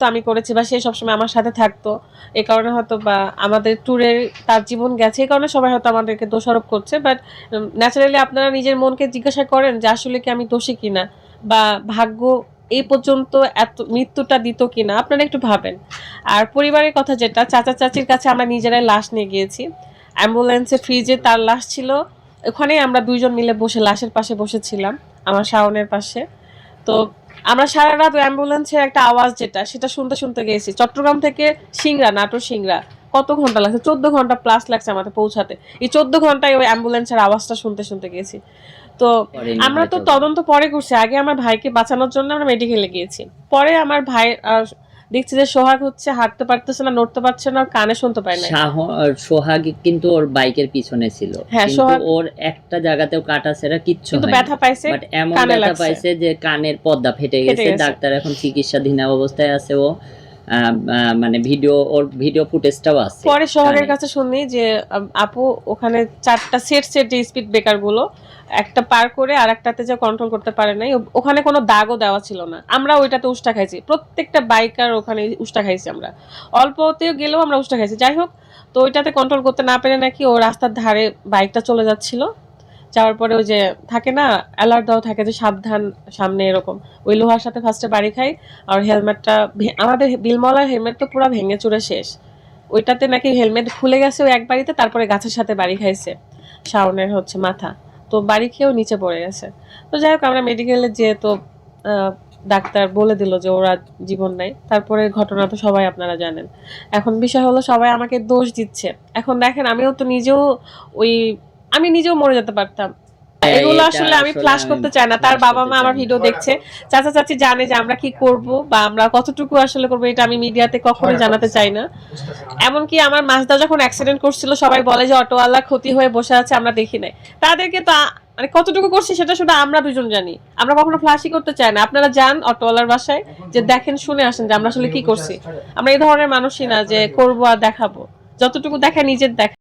তো আমি করেছি বা সে সবসময় আমার সাথে থাকতো। এই কারণে হয়তো বা আমাদের ট্যুরে তার জীবন গেছে এই কারণে সবাই হয়তো আমাদেরকে দোষারোপ করছে। বাট ন্যাচারালি আপনারা নিজের মনকে জিজ্ঞাসা করেন যে আসলে কি আমি দোষী কিনা? বা ভাগ্য এই পর্যন্ত এত, মৃত্যুটা দিত কিনা? আপনারা একটু ভাবেন। আর পরিবারের কথা যেটা, চাচা চাচির কাছে আমরা নিজেরাই লাশ নিয়ে গিয়েছি। অ্যাম্বুলেন্সে ফ্রিজে তার লাশ ছিল। ওখানে আমরা দুইজন মিলে বসে, লাশের পাশে বসেছিলাম, আমার শাওনের পাশে। তো আমরা সারা রাত অ্যাম্বুলেন্সের একটা আওয়াজ যেটা সেটা শুনতে শুনতে গেছি। চট্টগ্রাম থেকে সিংরা নাটোর সিংরা কত ঘণ্টা লাগছে? চোদ্দ ঘণ্টা প্লাস লাগছে আমাদের পৌঁছাতে। এই চোদ্দ ঘন্টায় ওই অ্যাম্বুলেন্সের আওয়াজটা শুনতে শুনতে গেছি। তো আমরা তো তদন্ত পরে করছি। আগে আমার ভাইকে বাঁচানোর জন্য আমরা মেডিকেলে গিয়েছি। পরে আমার ভাই দেখছি যে সোহাগ হচ্ছে হাঁটতে পারতেছে না নড়তে পারছে না কানে শুনতে পায় না সোহাগ কিন্তু ওর বাইকের পিছনে ছিল। হ্যাঁ, কিন্তু সোহাগ- ওর একটা জায়গাতেও কাটা সেরা কিচ্ছু কিন্তু ব্যথা পাইছে বাট এমন ব্যথা পাইছে যে কানের পর্দা ফেটে গেছে। ডাক্তার এখন চিকিৎসাধীন অবস্থায় আছে ও। মানে ভিডিও ওর ভিডিও ফুটেজটাও আছে। পরে কানে। কাছে শুনি যে আপু ওখানে চারটা সেট সেট যে স্পিড ব্রেকারগুলো একটা পার করে আর একটাতে যে কন্ট্রোল করতে পারে নাই ওখানে কোনো দাগও দেওয়া ছিল না। আমরা ওইটাতে উষ্টা খাইছি। প্রত্যেকটা বাইকার ওখানে উষ্টা খাইছি আমরা। অল্পতেও গেলেও আমরা উষ্টা খাইছি। যাই হোক তো ওইটাতে কন্ট্রোল করতে না পেরে নাকি ও রাস্তার ধারে বাইকটা চলে যাচ্ছিল। যাওয়ার পরে ওই যে থাকে না অ্যালার্ট দেওয়া থাকে যে সাবধান, সামনে এরকম। ওই লোহার সাথে ফার্স্টে বাড়ি খাই, আর হেলমেটটা আমাদের বিলমলার হেলমেট তো পুরো ভেঙে চুরে শেষ। ওইটাতে নাকি হেলমেট খুলে গেছে ওই এক বাড়িতে, তারপরে গাছের সাথে বাড়ি খাইছে, শাওনের হচ্ছে মাথা। তো বাড়ি খেয়েও নিচে পড়ে গেছে। তো যাই হোক, আমরা মেডিকেলে যেয়ে তো ডাক্তার বলে দিল যে ওরা জীবন নাই। তারপরে ঘটনা তো সবাই আপনারা জানেন। এখন বিষয় হলো সবাই আমাকে দোষ দিচ্ছে। এখন দেখেন, আমিও তো নিজেও ওই আমি নিজেও মরে যেতে পারতাম। হ্যাঁ, এগুলো আসলে আমি ফ্লাশ করতে চাই না। তার বাবা মা আমার ভিডিও দেখছে। চাচা চাচি জানে যে আমরা কি করব বা আমরা কতটুকু আসলে করব এটা আমি মিডিয়াতে কখনোই জানাতে চাই না। এমনকি আমার মাসদা যখন অ্যাক্সিডেন্ট করছিল সবাই বলে যে অটোওয়ালা ক্ষতি হয়ে বসে আছে আমরা দেখি নাই। তাদেরকে তো মানে কতটুকু করছি সেটা শুধু আমরা দুজন জানি। আমরা কখনো ফ্লাশই করতে চাই না। আপনারা যান অটোওয়ালার বাসায় যে দেখেন শুনে আসেন যে আমরা আসলে কি করছি। আমরা এই ধরনের মানুষই না যে করব আর দেখাবো। যতটুকু দেখা নিজের দেখা